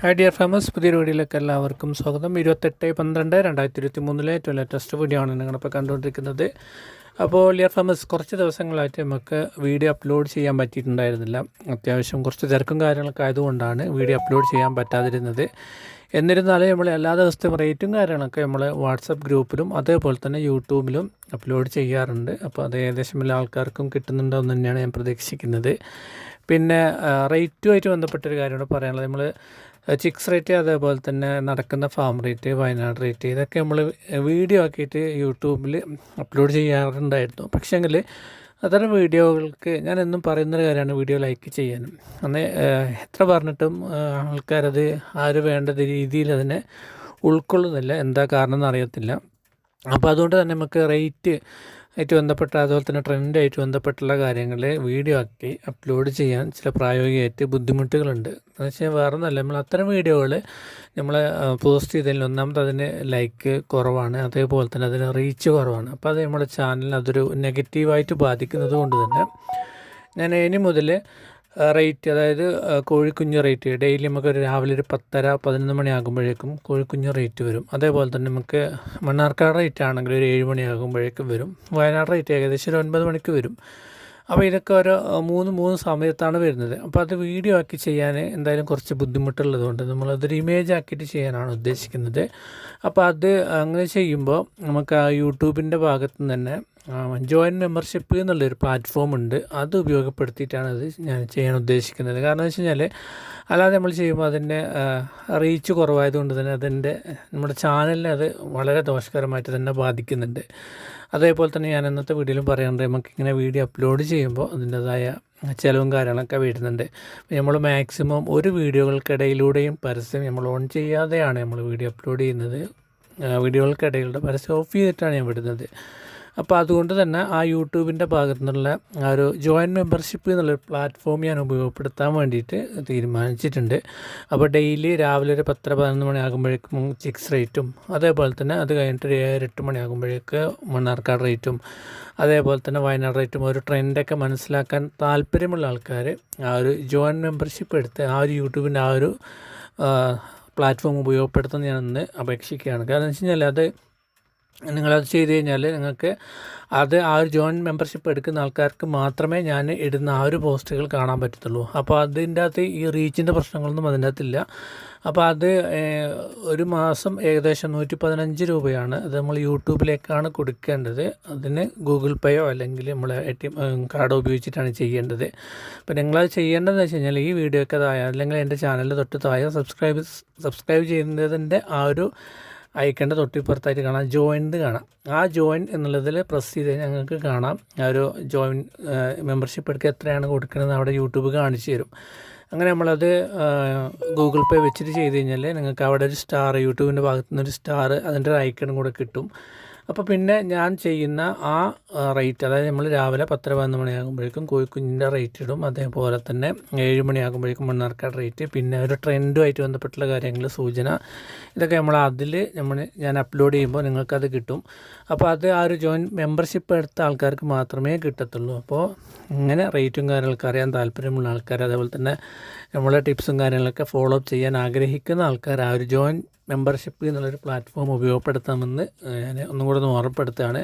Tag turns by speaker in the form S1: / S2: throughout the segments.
S1: Hi dear famous പുതിയ വീഡിയോയിലേക്ക് എല്ലാവർക്കും സ്വാഗതം. ഇരുപത്തെട്ട് പന്ത്രണ്ട് രണ്ടായിരത്തി ഇരുപത്തി മൂന്നിലെ ഏറ്റവും ലേറ്റസ്റ്റ് വീഡിയോ ആണ് നിങ്ങളിപ്പോൾ കണ്ടുകൊണ്ടിരിക്കുന്നത്. അപ്പോൾ ഡിയർ ഫേമസ് കുറച്ച് ദിവസങ്ങളായിട്ട് നമുക്ക് വീഡിയോ അപ്ലോഡ് ചെയ്യാൻ പറ്റിയിട്ടുണ്ടായിരുന്നില്ല. അത്യാവശ്യം കുറച്ച് തിരക്കും കാര്യങ്ങളൊക്കെ ആയതുകൊണ്ടാണ് വീഡിയോ അപ്ലോഡ് ചെയ്യാൻ പറ്റാതിരുന്നത്. എന്നിരുന്നാലും നമ്മൾ എല്ലാ ദിവസത്തെയും റേറ്റും കാര്യങ്ങളൊക്കെ നമ്മൾ വാട്സപ്പ് ഗ്രൂപ്പിലും അതേപോലെ തന്നെ യൂട്യൂബിലും അപ്ലോഡ് ചെയ്യാറുണ്ട്. അപ്പോൾ അത് ഏകദേശം എല്ലാ ആൾക്കാർക്കും കിട്ടുന്നുണ്ടോ എന്ന് തന്നെയാണ് ഞാൻ പ്രതീക്ഷിക്കുന്നത്. പിന്നെ റേറ്റുമായിട്ട് ബന്ധപ്പെട്ടൊരു കാര്യമാണ് പറയാനുള്ളത്. നമ്മൾ ചിക്സ് റേറ്റ് അതേപോലെ തന്നെ നടക്കുന്ന ഫാം റേറ്റ് വയനാട് റേറ്റ് ഇതൊക്കെ നമ്മൾ വീഡിയോ ആക്കിയിട്ട് യൂട്യൂബിൽ അപ്ലോഡ് ചെയ്യാറുണ്ടായിരുന്നു. പക്ഷേങ്കിൽ അത്തരം വീഡിയോകൾക്ക് ഞാൻ എന്നും പറയുന്നൊരു കാര്യമാണ് വീഡിയോ ലൈക്ക് ചെയ്യാനും. അന്ന് എത്ര പറഞ്ഞിട്ടും ആൾക്കാരത് ആര് വേണ്ട രീതിയിൽ അതിനെ ഉൾക്കൊള്ളുന്നില്ല. എന്താ കാരണം എന്നറിയത്തില്ല അപ്പോൾ അതുകൊണ്ട് തന്നെ നമുക്ക് റേറ്റ് ആയിട്ട് ബന്ധപ്പെട്ട അതുപോലെ തന്നെ ട്രെൻഡായിട്ട് ബന്ധപ്പെട്ടുള്ള കാര്യങ്ങൾ വീഡിയോ ആക്കി അപ്ലോഡ് ചെയ്യാൻ ചില പ്രായോഗികമായിട്ട് ബുദ്ധിമുട്ടുകളുണ്ട്. എന്ന് വെച്ചാൽ വേറെ ഒന്നല്ല നമ്മൾ അത്തരം വീഡിയോകൾ നമ്മൾ പോസ്റ്റ് ചെയ്തതിൽ ഒന്നാമത് അതിന് ലൈക്ക് കുറവാണ്. അതേപോലെ തന്നെ അതിന് റീച്ച് കുറവാണ്. അപ്പോൾ അത് നമ്മുടെ ചാനലിന് അതൊരു നെഗറ്റീവായിട്ട് ബാധിക്കുന്നത് കൊണ്ട് തന്നെ ഞാൻ ഇനി മുതൽ റേറ്റ് അതായത് കോഴിക്കുഞ്ഞ് റേറ്റ്. ഡെയിലി നമുക്ക് ഒരു രാവിലെ ഒരു പത്തര പതിനൊന്ന് മണിയാകുമ്പോഴേക്കും കോഴിക്കുഞ്ഞ് റേറ്റ് വരും. അതേപോലെ തന്നെ നമുക്ക് മണ്ണാർക്കാട് റേറ്റ് ആണെങ്കിൽ ഒരു ഏഴ് മണിയാകുമ്പോഴേക്കും വരും. വയനാട് റേറ്റ് ഏകദേശം ഒരു ഒൻപത് മണിക്ക് വരും. അപ്പോൾ ഇതൊക്കെ ഓരോ മൂന്ന് മൂന്ന് സമയത്താണ് വരുന്നത്. അപ്പോൾ അത് വീഡിയോ ആക്കി ചെയ്യാൻ എന്തായാലും കുറച്ച് ബുദ്ധിമുട്ടുള്ളതുകൊണ്ട് നമ്മളതൊരു ഇമേജ് ആക്കിയിട്ട് ചെയ്യാനാണ് ഉദ്ദേശിക്കുന്നത്. അപ്പോൾ അത് അങ്ങനെ ചെയ്യുമ്പോൾ നമുക്ക് ആ യൂട്യൂബിന്റെ ഭാഗത്തു നിന്ന് തന്നെ ജോയിൻ മെമ്പർഷിപ്പ് എന്നുള്ളൊരു പ്ലാറ്റ്ഫോം ഉണ്ട്. അത് ഉപയോഗപ്പെടുത്തിയിട്ടാണ് അത് ഞാൻ ചെയ്യാൻ ഉദ്ദേശിക്കുന്നത്. കാരണം എന്ന് വെച്ച് കഴിഞ്ഞാൽ അല്ലാതെ നമ്മൾ ചെയ്യുമ്പോൾ അതിന്റെ റീച്ച് കുറവായതുകൊണ്ട് തന്നെ അതിന്റെ നമ്മുടെ ചാനലിനെ അത് വളരെ ദോഷകരമായിട്ട് തന്നെ ബാധിക്കുന്നുണ്ട്. അതേപോലെ തന്നെ ഞാൻ ഇന്നത്തെ വീഡിയോയിലും പറയാറുണ്ട് നമുക്കിങ്ങനെ വീഡിയോ അപ്ലോഡ് ചെയ്യുമ്പോൾ അതിന്റെതായ ചിലവും കാര്യങ്ങളൊക്കെ വരുന്നുണ്ട്. നമ്മൾ മാക്സിമം ഒരു വീഡിയോകൾക്കിടയിലൂടെയും പരസ്യം നമ്മൾ ഓൺ ചെയ്യാതെയാണ് നമ്മൾ വീഡിയോ അപ്ലോഡ് ചെയ്യുന്നത്. വീഡിയോകൾക്കിടയിലൂടെ പരസ്യം ഓഫ് ചെയ്തിട്ടാണ് ഞാൻ വിടുന്നത്. അപ്പോൾ അതുകൊണ്ട് തന്നെ ആ യൂട്യൂബിന്റെ ഭാഗത്തു നിന്നുള്ള ആ ഒരു ജോയിന്റ് മെമ്പർഷിപ്പ് എന്നുള്ളൊരു പ്ലാറ്റ്ഫോം ഞാൻ ഉപയോഗപ്പെടുത്താൻ വേണ്ടിയിട്ട് തീരുമാനിച്ചിട്ടുണ്ട്. അപ്പോൾ ഡെയിലി രാവിലെ ഒരു പത്തര പതിനൊന്ന് മണിയാകുമ്പോഴേക്കും ചിക്സ് റേറ്റും അതേപോലെ തന്നെ അത് കഴിഞ്ഞിട്ട് ഏഴ് എട്ട് മണിയാകുമ്പോഴേക്ക് മണ്ണാർക്കാട് റേറ്റും അതേപോലെ തന്നെ വയനാട് റേറ്റും ഒരു ട്രെൻഡൊക്കെ മനസ്സിലാക്കാൻ താല്പര്യമുള്ള ആൾക്കാർ ആ ഒരു ജോയിൻ മെമ്പർഷിപ്പ് എടുത്ത് ആ ഒരു യൂട്യൂബിന്റെ ആ ഒരു പ്ലാറ്റ്ഫോം ഉപയോഗപ്പെടുത്തുന്ന ഞാനൊന്ന് അപേക്ഷിക്കുകയാണ്. കാരണം എന്ന് വെച്ച് കഴിഞ്ഞാൽ അത് നിങ്ങളത് ചെയ്ത് കഴിഞ്ഞാൽ നിങ്ങൾക്ക് അത് ആ ഒരു ജോയിൻ മെമ്പർഷിപ്പ് എടുക്കുന്ന ആൾക്കാർക്ക് മാത്രമേ ഞാൻ ഇടുന്ന ആ ഒരു പോസ്റ്റുകൾ കാണാൻ പറ്റത്തുള്ളൂ. അപ്പോൾ അതിന്റെ അകത്ത് ഈ റീച്ചിന്റെ പ്രശ്നങ്ങളൊന്നും അതിന്റെ അകത്തില്ല. അപ്പോൾ അത് ഒരു മാസം ഏകദേശം നൂറ്റി പതിനഞ്ച് രൂപയാണ് അത് നമ്മൾ യൂട്യൂബിലേക്കാണ് കൊടുക്കേണ്ടത്. അതിന് ഗൂഗിൾ പേയോ അല്ലെങ്കിൽ നമ്മൾ എ ടി എം കാർഡോ ഉപയോഗിച്ചിട്ടാണ് ചെയ്യേണ്ടത്. അപ്പോൾ നിങ്ങളത് ചെയ്യേണ്ടതെന്ന് വെച്ച് കഴിഞ്ഞാൽ ഈ വീഡിയോക്ക് താഴെ അല്ലെങ്കിൽ എന്റെ ചാനലിൽ തൊട്ട് താഴെ സബ്സ്ക്രൈബ് സബ്സ്ക്രൈബ് ചെയ്യുന്നതിന്റെ ആ ഒരു അയക്കേണ്ട തൊട്ടിപ്പുറത്തായിട്ട് കാണാം. ജോയിന്റ് കാണാം. ആ ജോയിൻ എന്നുള്ളതിൽ പ്രസ് ചെയ്ത് ഞങ്ങൾക്ക് കാണാം. ആ ഒരു ജോയിൻ മെമ്പർഷിപ്പ് എടുക്കുക എത്രയാണ് കൊടുക്കുന്നത് അവിടെ യൂട്യൂബ് കാണിച്ചു തരും. അങ്ങനെ നമ്മളത് ഗൂഗിൾ പേ വെച്ചിട്ട് ചെയ്ത് കഴിഞ്ഞാൽ നിങ്ങൾക്ക് അവിടെ ഒരു സ്റ്റാർ യൂട്യൂബിന്റെ ഭാഗത്തു ഒരു സ്റ്റാർ അതിന്റെ ഒരു ഐക്കണും കൂടെ കിട്ടും. അപ്പോൾ പിന്നെ ഞാൻ ചെയ്യുന്ന ആ റേറ്റ് അതായത് നമ്മൾ രാവിലെ പത്തര പതിനൊന്ന് മണിയാകുമ്പോഴേക്കും കോഴിക്കുഞ്ഞിന്റെ റേറ്റ് ഇടും. അതേപോലെ തന്നെ ഏഴ് മണിയാകുമ്പോഴേക്കും മണ്ണാർക്കാട് റേറ്റ് പിന്നെ ഒരു ട്രെൻഡുമായിട്ട് ബന്ധപ്പെട്ടുള്ള കാര്യങ്ങൾ സൂചന ഇതൊക്കെ നമ്മൾ അതിൽ നമ്മൾ ഞാൻ അപ്ലോഡ് ചെയ്യുമ്പോൾ നിങ്ങൾക്കത് കിട്ടും. അപ്പോൾ അത് ആ ഒരു ജോയിൻ മെമ്പർഷിപ്പ് എടുത്ത ആൾക്കാർക്ക് മാത്രമേ കിട്ടത്തുള്ളൂ. അപ്പോൾ ഇങ്ങനെ റേറ്റും കാര്യങ്ങളൊക്കെ അറിയാൻ താല്പര്യമുള്ള ആൾക്കാർ അതേപോലെ തന്നെ നമ്മളെ ടിപ്സും കാര്യങ്ങളൊക്കെ ഫോളോ അപ്പ് ചെയ്യാൻ ആഗ്രഹിക്കുന്ന ആൾക്കാർ ആ ഒരു ജോയിൻ മെമ്പർഷിപ്പ് എന്നുള്ളൊരു പ്ലാറ്റ്ഫോം ഉപയോഗപ്പെടുത്താമെന്ന് ഞാൻ ഒന്നും കൂടെ ഒന്ന് ഓർമ്മപ്പെടുത്തുകയാണ്.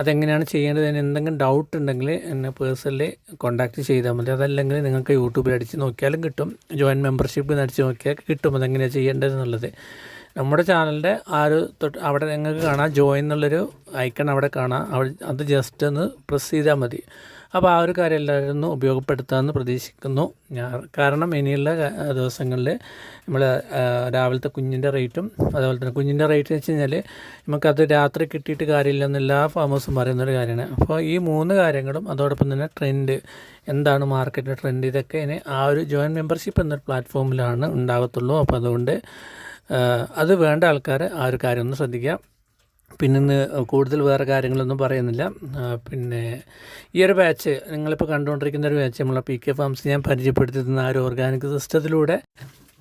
S1: അതെങ്ങനെയാണ് അതിന് എന്തെങ്കിലും ഡൗട്ട് ഉണ്ടെങ്കിൽ എന്നെ പേഴ്സണലി കോൺടാക്റ്റ് ചെയ്താൽ മതി. അതല്ലെങ്കിൽ നിങ്ങൾക്ക് യൂട്യൂബിൽ അടിച്ച് നോക്കിയാലും കിട്ടും. ജോയിൻ മെമ്പർഷിപ്പ് അടിച്ച് നോക്കിയാൽ കിട്ടും. അതെങ്ങനെയാണ് ചെയ്യേണ്ടത് എന്നുള്ളത്. നമ്മുടെ ചാനലിന്റെ ആ ഒരു തൊട്ട് അവിടെ നിങ്ങൾക്ക് കാണാം. ജോയിൻ എന്നുള്ളൊരു ഐക്കൺ അവിടെ കാണാം. അവിടെ അത് ജസ്റ്റ് ഒന്ന് പ്രസ് ചെയ്താൽ മതി. അപ്പോൾ ആ ഒരു കാര്യം എല്ലാവരും ഉപയോഗപ്പെടുത്താമെന്ന് പ്രതീക്ഷിക്കുന്നു. ഞാൻ കാരണം ഇനിയുള്ള ദിവസങ്ങളിൽ നമ്മൾ രാവിലത്തെ കുഞ്ഞിന്റെ റേറ്റും അതുപോലെ തന്നെ കുഞ്ഞിന്റെ റേറ്റ് വെച്ച് കഴിഞ്ഞാൽ നമുക്കത് രാത്രി കിട്ടിയിട്ട് കാര്യമില്ലെന്ന് എല്ലാ ഫാമേഴ്സും പറയുന്നൊരു കാര്യമാണ്. അപ്പോൾ ഈ മൂന്ന് കാര്യങ്ങളും അതോടൊപ്പം തന്നെ ട്രെൻഡ് എന്താണ് മാർക്കറ്റിന്റെ ട്രെൻഡ് ഇതൊക്കെ ഇനി ആ ഒരു ജോയിൻ മെമ്പർഷിപ്പ് എന്നൊരു പ്ലാറ്റ്ഫോമിലാണ് ഉണ്ടാകത്തുള്ളൂ അപ്പോൾ അതുകൊണ്ട് അത് വേണ്ട ആൾക്കാർ ആ ഒരു കാര്യം ഒന്ന് ശ്രദ്ധിക്കുക. പിന്നെ കൂടുതൽ വേറെ കാര്യങ്ങളൊന്നും പറയുന്നില്ല. പിന്നെ ഈ ഒരു ബാച്ച് നിങ്ങളിപ്പോൾ കണ്ടുകൊണ്ടിരിക്കുന്ന ഒരു ബാച്ച് നമ്മളെ പി കെ ഫാംസ് ഞാൻ പരിചയപ്പെടുത്തി തന്ന ആ ഒരു ഓർഗാനിക് സിസ്റ്റത്തിലൂടെ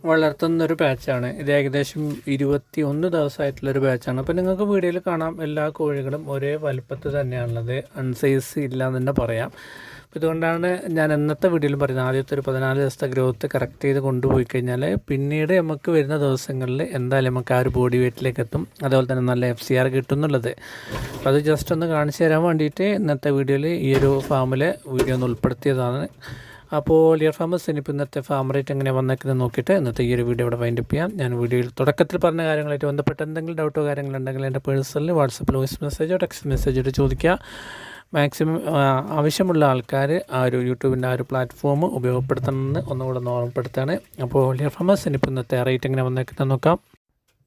S1: വളർത്തുന്ന ഒരു ബാച്ചാണ് ഇത് ഏകദേശം ഇരുപത്തി ഒന്ന് ദിവസമായിട്ടുള്ളൊരു ബാച്ചാണ് അപ്പോൾ നിങ്ങൾക്ക് വീഡിയോയിൽ കാണാം. എല്ലാ കോഴികളും ഒരേ വലുപ്പത്തിൽ തന്നെയാണുള്ളത്. അൺസൈസ് ഇല്ല എന്ന് തന്നെ പറയാം. അപ്പോൾ ഇതുകൊണ്ടാണ് ഞാൻ ഇന്നത്തെ വീഡിയോയിലും പറയുന്നത്. ആദ്യത്തെ ഒരു പതിനാല് ദിവസത്തെ ഗ്രോത്ത് കറക്റ്റ് ചെയ്ത് കൊണ്ടുപോയി കഴിഞ്ഞാൽ പിന്നീട് നമുക്ക് വരുന്ന ദിവസങ്ങളിൽ എന്തായാലും നമുക്ക് ആ ഒരു ബോഡി വെയ്റ്റിലേക്ക് എത്തും അതുപോലെ തന്നെ നല്ല എഫ് സി ആർ കിട്ടും എന്നുള്ളത് അത് ജസ്റ്റ് ഒന്ന് കാണിച്ചു തരാൻ വേണ്ടിയിട്ട് ഇന്നത്തെ വീഡിയോയിൽ ഈ ഒരു ഫാമിലെ വീഡിയോ ഒന്ന് ഉൾപ്പെടുത്തിയതാണ്. അപ്പോൾ ലിയർ ഫാമേഴ്സ് ഇനിയിപ്പോൾ ഇന്നത്തെ ഫാം റേറ്റ് എങ്ങനെ വന്നേക്കുന്നത് നോക്കിയിട്ട് ഇന്നത്തെ ഈ ഒരു വീഡിയോ ഇവിടെ വൈൻഡപ്പ് ചെയ്യാം. ഞാൻ വീഡിയോയിൽ തുടക്കത്തിൽ പറഞ്ഞ കാര്യങ്ങളായിട്ട് ബന്ധപ്പെട്ട് എന്തെങ്കിലും ഡൗട്ടോ കാര്യങ്ങളുണ്ടെങ്കിൽ എന്റെ പേഴ്സണലി വാട്സപ്പിൽ വോയിസ് മെസ്സേജോ ടെക്സ്റ്റ് മെസ്സേജോ ചോദിക്കുക. മാക്സിമം ആവശ്യമുള്ള ആൾക്കാർ ആ ഒരു യൂട്യൂബിന്റെ ആ ഒരു പ്ലാറ്റ്ഫോം ഉപയോഗപ്പെടുത്തണമെന്ന് ഒന്നുകൂടെ ഒന്ന് ഓർമ്മപ്പെടുത്താണ് അപ്പോൾ ലിയർ ഫാമേഴ്സ് ഇനിയിപ്പോൾ ഇന്നത്തെ റേറ്റ് എങ്ങനെ വന്നേക്കുന്നത് നോക്കാം.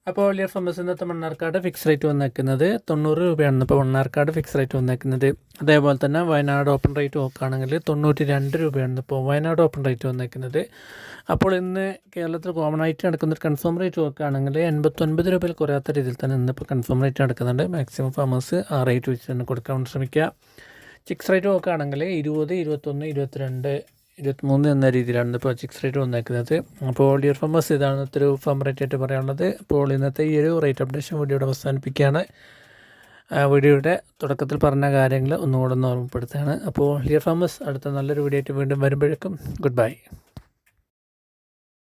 S1: അപ്പോൾ ഓൾ ഇയർ ഫാമേഴ്സ് ഇന്നത്തെ മണ്ണാർക്കാട് ഫിക്സ് റേറ്റ് വന്നേക്കുന്നത് തൊണ്ണൂറ് രൂപയാണ്. ഇപ്പോൾ മണ്ണാർക്കാട് ഫിക്സ് റേറ്റ് വന്നേക്കുന്നത് അതേപോലെ തന്നെ വയനാട് ഓപ്പൺ റേറ്റ് നോക്കുകയാണെങ്കിൽ തൊണ്ണൂറ്റി രണ്ട് രൂപയാണ് ഇപ്പോൾ വയനാട് ഓപ്പൺ റേറ്റ് വന്നേക്കുന്നത്. അപ്പോൾ ഇന്ന് കേരളത്തിൽ കോമൺ ആയിട്ട് നടക്കുന്ന കൺഫേം റേറ്റ് നോക്കുകയാണെങ്കിൽ എൺപത്തൊൻപത് രൂപയിൽ കുറയാത്ത രീതിയിൽ തന്നെ ഇന്നിപ്പോൾ കൺഫേം റേറ്റ് നടക്കുന്നുണ്ട്. മാക്സിമം ഫാമേഴ്സ് ആ റേറ്റ് വെച്ച് തന്നെ കൊടുക്കാൻ ശ്രമിക്കുക. ചിക്സ് റേറ്റ് നോക്കുകയാണെങ്കിൽ ഇരുപത് ഇരുപത്തൊന്ന് ഇരുപത്തിരണ്ട് ഇരുപത്തിമൂന്ന് എന്ന രീതിയിലാണ് ചിക്സ് റേറ്റ് വന്നേക്കുന്നത്. അപ്പോൾ ഡിയർ ഫാമേഴ്സ് ഇതാണ് ഒരു ഫാം റേറ്റ് ആയിട്ട് പറയാനുള്ളത്. അപ്പോൾ ഇന്നത്തെ ഈ ഒരു റേറ്റ് അപ്ഡേഷൻ വീഡിയോയുടെ അവസാനിപ്പിക്കുകയാണ്. വീഡിയോയുടെ തുടക്കത്തിൽ പറഞ്ഞ കാര്യങ്ങൾ ഒന്നുകൂടെ ഒന്ന് ഓർമ്മപ്പെടുത്തുകയാണ്. അപ്പോൾ ഡിയർ ഫാമേഴ്സ് അടുത്ത നല്ലൊരു വീഡിയോ ആയിട്ട് വീണ്ടും വരുമ്പോഴേക്കും ഗുഡ് ബൈ